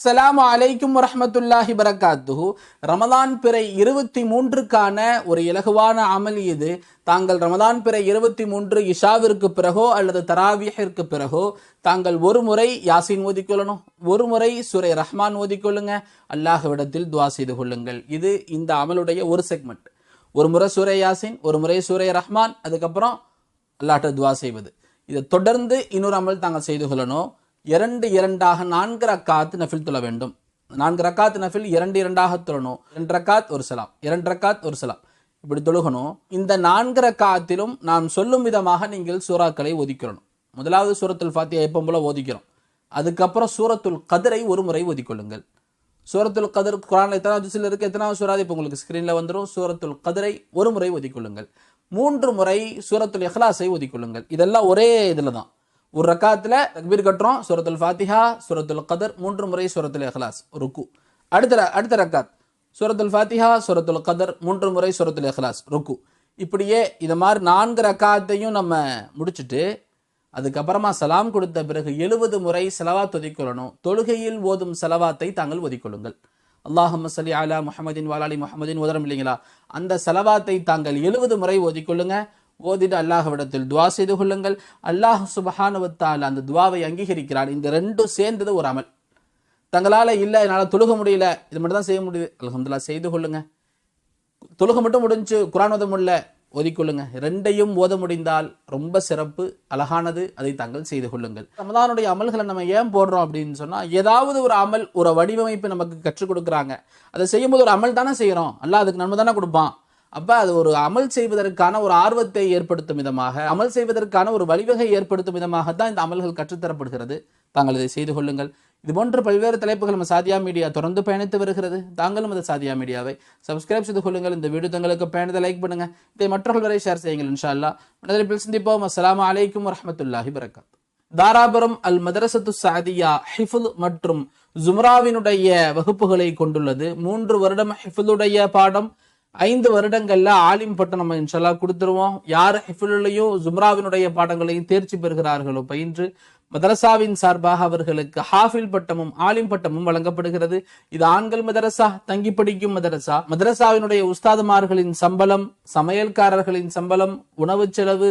அஸ்லாம் அலைக்கும் வரமத்துல்லாஹி பரக்காத்துஹு ரமதான் பிறை இருபத்தி மூன்றுக்கான ஒரு இலகுவான அமல் இது. தாங்கள் ரமதான் பிறை இருபத்தி மூன்று இஷாவிற்கு பிறகோ அல்லது தராவியிற்கு பிறகோ தாங்கள் ஒரு முறை யாசின் ஓதிக்கொள்ளணும் ஒரு முறை சுரை ரஹ்மான் ஓதிக்கொள்ளுங்க அல்லாஹ்விடத்தில் துவா செய்து கொள்ளுங்கள். இது இந்த அமலுடைய ஒரு செக்மெண்ட் ஒரு முறை சூரை யாசின் ஒரு முறை சூரை ரஹ்மான் அதுக்கப்புறம் அல்லாட்ட துவா செய்வது. இதை தொடர்ந்து இன்னொரு அமல் தாங்கள் செய்து கொள்ளணும். இரண்டு இரண்டாக நான்கு ரக்காத் நஃபில் தொழ வேண்டும். நான்கு ரக்காத் நஃபில் இரண்டு இரண்டாக தொழணும். இரண்டு ரக்காத் ஒரு சலாம். இரண்டு ரக்காத் ஒரு சலாம். இப்படி தொழுகணும். இந்த நான்கு ரக்காத்திலும் நாம் சொல்லும் விதமாக நீங்கள் சூறாக்களை ஒதுக்கிறணும். முதலாவது சூரத்துல் ஃபாத்தியா எப்போ போல ஒதுக்கிறோம். அதுக்கப்புறம் சூரத்துல் கதிரை ஒரு முறை ஒதுக்கொள்ளுங்கள். சூரத்துல் கதிர் குரான் எத்தனாவது சில இருக்கு? எத்தனாவது சூறாது இப்போ உங்களுக்கு ஸ்க்ரீனில் வந்துடும் சூரத்துல் கதிரை ஒரு முறை ஒதுக்கொள்ளுங்கள். மூன்று முறை சூரத்துல் எஹ்லாஸை ஒதுக்கொள்ளுங்கள். இதெல்லாம் ஒரே இதில் தான் ஒரு ரக்காத்தில் தக்பீர் கட்டுறோம் சுரத்துல் ஃபாத்திஹா சுரத்துல் கதர் மூன்று முறை சுரத்துல் இஹ்லாஸ் ருக்கு. அடுத்த ர- அடுத்த ரக்காத். சுரத்துல் ஃபாத்திஹா சுரத்துல் கதர் மூன்று முறை சுரத்துல் இஹ்லாஸ் ருக்கு. இப்படியே இது மாதிரி நான்கு ரக்காத்தையும் நம்ம முடிச்சுட்டு அதுக்கப்புறமா சலாம் கொடுத்த பிறகு எழுபது முறை செலவாத் ஒதிக்கொள்ளணும். தொழுகையில் ஓதும் செலவாத்தை தாங்கள் ஒதுக்கொள்ளுங்கள். அல்லாஹம் சலி அலா முஹமதின் வாலாலி முஹமதின் உதரம் இல்லைங்களா? அந்த செலவாத்தை தாங்கள் எழுபது முறை ஒதுக்கொள்ளுங்க ஓதிட்டு அல்லாஹ்விடத்தில் துவா செய்து கொள்ளுங்கள். அல்லாஹ் சுபஹானுவத்தால் அந்த துவாவை அங்கீகரிக்கிறான். இந்த ரெண்டும் சேர்ந்தது ஒரு அமல். தங்களால் இல்லை என்னால் தொழுக முடியல இது மட்டும் தான் செய்ய முடியுது. அலகம்துல்லா செய்து கொள்ளுங்க. தொழுக மட்டும் முடிஞ்சு குரான் ஓத முடியல ஓதிக்கொள்ளுங்க. ரெண்டையும் ஓத முடிந்தால் ரொம்ப சிறப்பு அழகானது. அதை தாங்கள் செய்து கொள்ளுங்கள். ரமதானுடைய அமல்களை நம்ம ஏன் போடுறோம் அப்படின்னு சொன்னால் ஏதாவது ஒரு அமல் ஒரு வடிவமைப்பு நமக்கு கற்றுக் கொடுக்குறாங்க. அதை செய்யும்போது ஒரு அமல் தானே செய்கிறோம் அல்ல அதுக்கு நன்மை தானே கொடுப்பான். அப்போ அது ஒரு அமல் செய்வதற்கான ஒரு ஆர்வத்தை ஏற்படுத்தும் விதமாக அமல் செய்வதற்கான ஒரு வழிவகை ஏற்படுத்தும் விதமாக தான் இந்த அமல்கள் கற்றுத்தரப்படுகிறது. தாங்கள் இதை செய்து கொள்ளுங்கள். இது போன்ற பல்வேறு தலைப்புகள் நம்ம சாதியா மீடியா தொடர்ந்து பயணித்து வருகிறது. தாங்களும் அந்த சாதியா மீடியாவை சப்ஸ்கிரைப் செய்து கொள்ளுங்கள். இந்த வீடியோ தங்களுக்கு பயணத்தை லைக் பண்ணுங்க. இதை மற்றவர்கள் வரை ஷேர் செய்யுங்கள் இன்ஷா அல்லா மனதில் சிந்திப்போம் அஸ்லாம் அலைக்கும் வரமத்துல்லாஹி வரகாத் தாராபுரம் அல் மதரசத்து சாதியா ஹிஃபுல் மற்றும் ஜும்ராவினுடைய வகுப்புகளை கொண்டுள்ளது. மூன்று வருடம் ஹிஃபுலுடைய பாடம். ஐந்து வருடங்கள்ல ஆலிம் பட்டம் நம்ம இன்ஷால்லா கொடுத்துருவோம். யார் ஹிஃபுலையும் ஜும்ராவினுடைய பாடங்களையும் தேர்ச்சி பெறுகிறார்களோ பயின்று மதரசாவின் சார்பாக அவர்களுக்கு ஹாஃபில் பட்டமும் ஆலிம் பட்டமும் வழங்கப்படுகிறது. இது ஆண்கள் மதரசா தங்கி படிக்கும் மதரசா. மதரசாவினுடைய உஸ்தாதுமார்களின் சம்பளம் சமையல்காரர்களின் சம்பளம் உணவு செலவு